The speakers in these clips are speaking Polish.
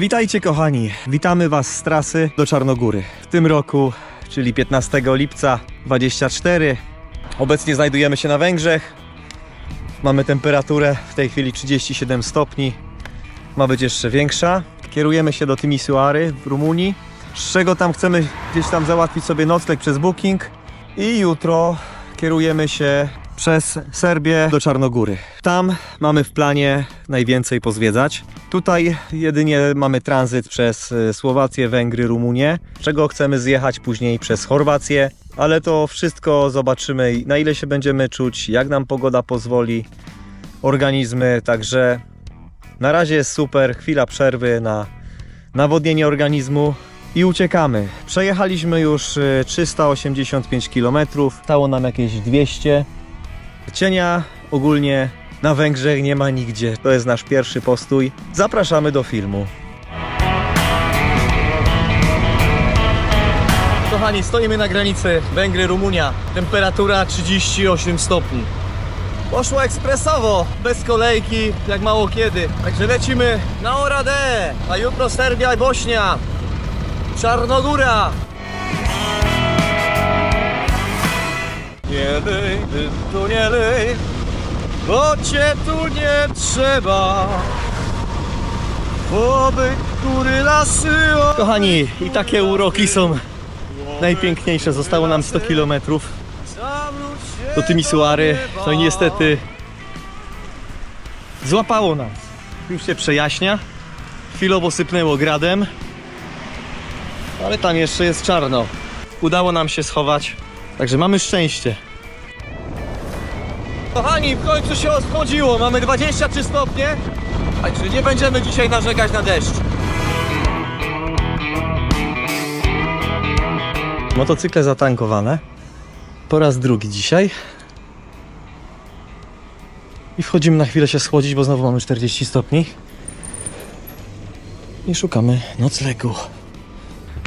Witajcie kochani, witamy Was z trasy do Czarnogóry. W tym roku, czyli 15 lipca 24, obecnie znajdujemy się na Węgrzech. Mamy temperaturę w tej chwili 37 stopni, ma być jeszcze większa. Kierujemy się do Timisoary w Rumunii, z czego tam chcemy gdzieś tam załatwić sobie nocleg przez booking i jutro kierujemy się przez Serbię do Czarnogóry. Tam mamy w planie najwięcej pozwiedzać. Tutaj jedynie mamy tranzyt przez e, Słowację, Węgry, Rumunię, czego chcemy zjechać później przez Chorwację, ale to wszystko zobaczymy na ile się będziemy czuć, jak nam pogoda pozwoli, organizmy, także na razie jest super, chwila przerwy na nawodnienie organizmu i uciekamy. Przejechaliśmy już e, 385 km, stało nam jakieś 200. Cienia ogólnie na Węgrzech nie ma nigdzie. To jest nasz pierwszy postój. Zapraszamy do filmu. Kochani, stoimy na granicy Węgry-Rumunia. Temperatura 38 stopni. Poszło ekspresowo, bez kolejki, jak mało kiedy. Także lecimy na Oradę, a jutro Serbia i Bośnia. Czarnogóra. Nie lej, ty tu nie lej, bo cię tu nie trzeba. Oby, który lasy... Kochani, i takie uroki są najpiękniejsze. Zostało nam 100 km do Timisoary. To niestety złapało nas. Już się przejaśnia. Chwilowo sypnęło gradem. Ale tam jeszcze jest czarno. Udało nam się schować. Także mamy szczęście. Kochani, w końcu się oschodziło. Mamy 23 stopnie. Także nie będziemy dzisiaj narzekać na deszcz. Motocykle zatankowane. Po raz drugi dzisiaj. I wchodzimy na chwilę się schłodzić, bo znowu mamy 40 stopni. I szukamy noclegu.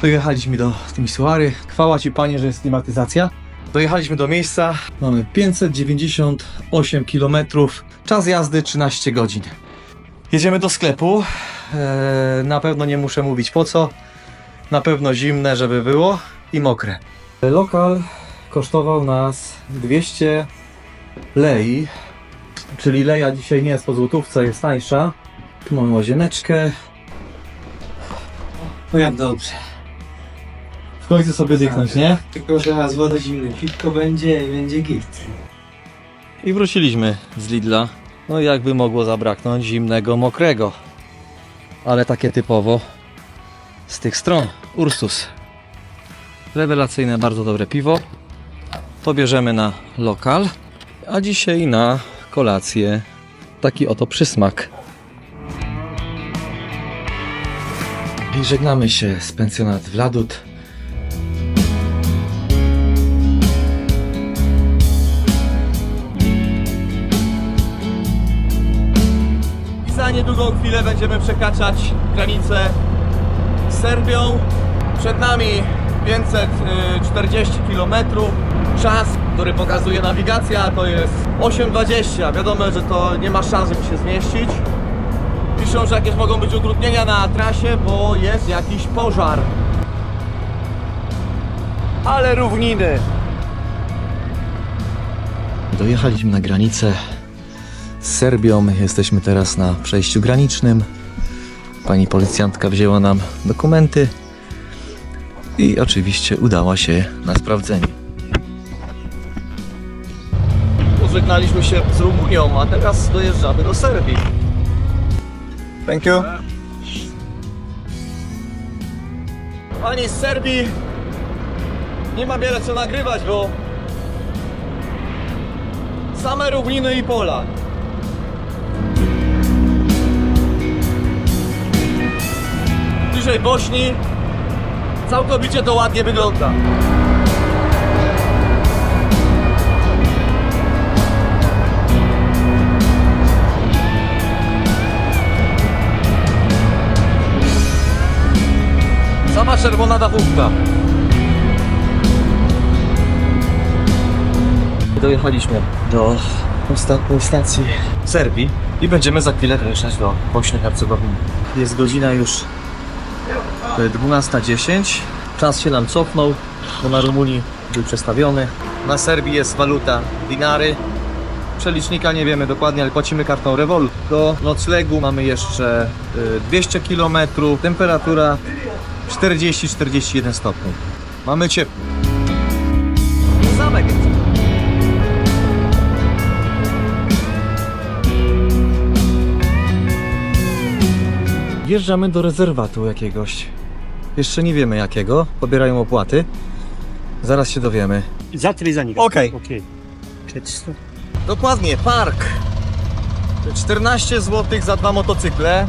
Dojechaliśmy do Timisoary. Chwała Ci Panie, że jest klimatyzacja. Dojechaliśmy do miejsca. Mamy 598 km. Czas jazdy 13 godzin. Jedziemy do sklepu. Eee, na pewno nie muszę mówić po co. Na pewno zimne, żeby było i mokre. Lokal kosztował nas 200 lei. Czyli leja dzisiaj nie jest po złotówce, jest tańsza. Tu mamy łazieneczkę. No jak dobrze. W końcu sobie dychnąć, nie? Tylko, że raz woda zimna, pitko będzie i będzie git. I wróciliśmy z Lidla. No i jakby mogło zabraknąć zimnego, mokrego. Ale takie typowo z tych stron. Ursus. Rewelacyjne, bardzo dobre piwo. To bierzemy na lokal. A dzisiaj na kolację taki oto przysmak. I żegnamy się z pensjonat Wladut. Niedługą chwilę będziemy przekraczać granicę z Serbią. Przed nami 540 km. Czas, który pokazuje nawigacja to jest 8.20. Wiadomo, że to nie ma szans, żeby się zmieścić. Piszą, że jakieś mogą być utrudnienia na trasie, bo jest jakiś pożar. Ale równiny. Dojechaliśmy na granicę z Serbią. Jesteśmy teraz na przejściu granicznym. Pani policjantka wzięła nam dokumenty i oczywiście udała się na sprawdzenie. Pożegnaliśmy się z Rumunią, a teraz dojeżdżamy do Serbii. Thank you. Pani z Serbii nie ma wiele co nagrywać, bo same równiny i pola. Bliżej Bośni całkowicie to ładnie wygląda. Sama czerwona dachówka. Dojechaliśmy do ostatniej stacji Serbii i będziemy za chwilę wyjeżdżać do Bośni Hercegowiny. Jest godzina już 12.10. Czas się nam cofnął, bo na Rumunii był przestawiony. Na Serbii jest waluta dinary. Przelicznika nie wiemy dokładnie, ale płacimy kartą Revolut. Do noclegu mamy jeszcze y, 200 km, temperatura 40-41 stopni. Mamy ciepło. Zamek. Wjeżdżamy do rezerwatu jakiegoś. Jeszcze nie wiemy jakiego. Pobierają opłaty. Zaraz się dowiemy. Za tyle i za nikt. Okej. Okej. 400. Dokładnie, park. 14 zł za dwa motocykle,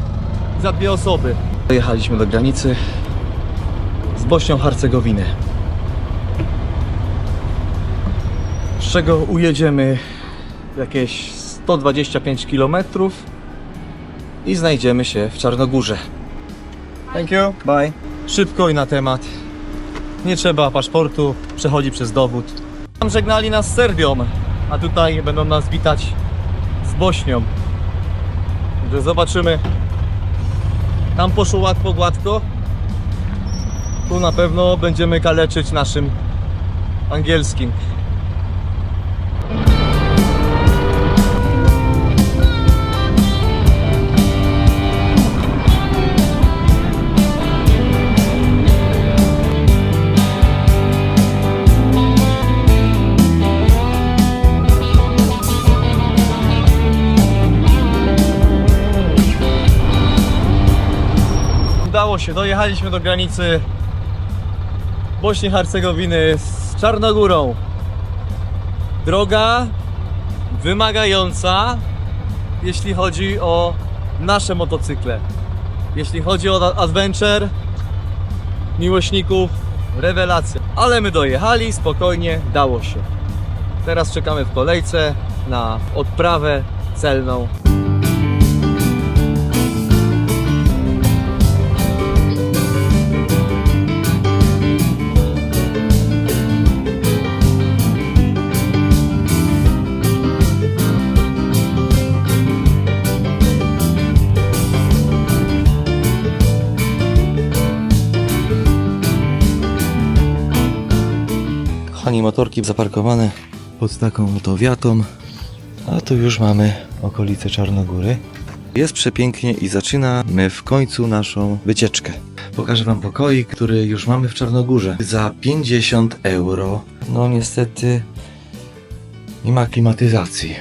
za dwie osoby. Dojechaliśmy do granicy z Bośnią Hercegowiny. Z czego ujedziemy jakieś 125 km i znajdziemy się w Czarnogórze. Thank you, bye. Szybko i na temat. Nie trzeba paszportu, przechodzi przez dowód. Tam żegnali nas z Serbią, a tutaj będą nas witać z Bośnią. Także zobaczymy. Tam poszło łatwo, gładko. Tu na pewno będziemy kaleczyć naszym angielskim. Udało się, dojechaliśmy do granicy Bośni Hercegowiny z Czarnogórą. Droga wymagająca, jeśli chodzi o nasze motocykle. Jeśli chodzi o adventure, miłośników, rewelacja. Ale my dojechali, spokojnie, dało się. Teraz czekamy w kolejce na odprawę celną. Kochani, motorki zaparkowane pod taką oto wiatą. A tu już mamy okolice Czarnogóry. Jest przepięknie i zaczynamy w końcu naszą wycieczkę. Pokażę Wam pokoik, który już mamy w Czarnogórze za 50 euro. No niestety nie ma klimatyzacji.